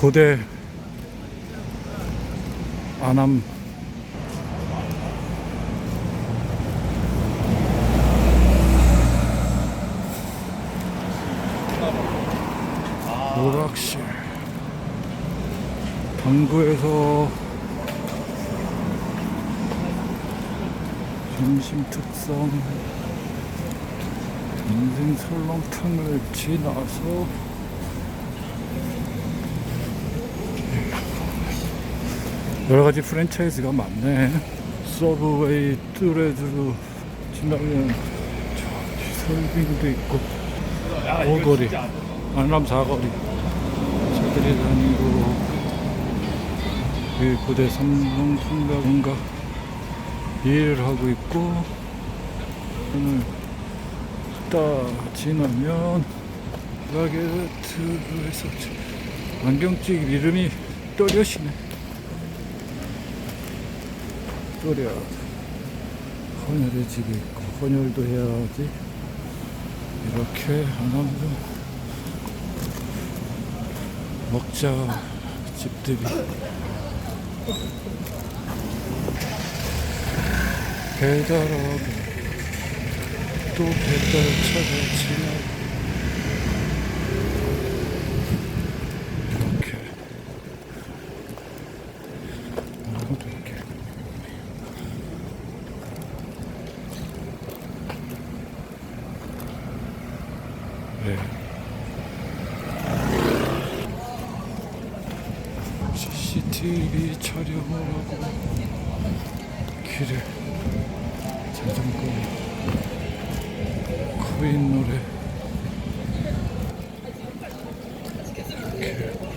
고대 안암 오락실. 당구에서 점심 특선 인생 설렁탕을 지나서 여러 가지 프랜차이즈가 많네. 서브웨이, 뚜레드루 지나면 저기 설빙도 있고 오거리, 안남 사거리 차들이 다니고 이 고대 삼성통닭인가 일을 하고 있고 오늘 딱 지나면 라게트에서 안경찍 이름이 또렷이네 또렷 헌혈의 집이 있고 헌혈도 해야지. 이렇게 하나도 먹자 집들이. 배달하고 또 배달차가 지나고 네. 역시 CCTV 촬영을 하고 길에 자전거 코인 노래 이렇게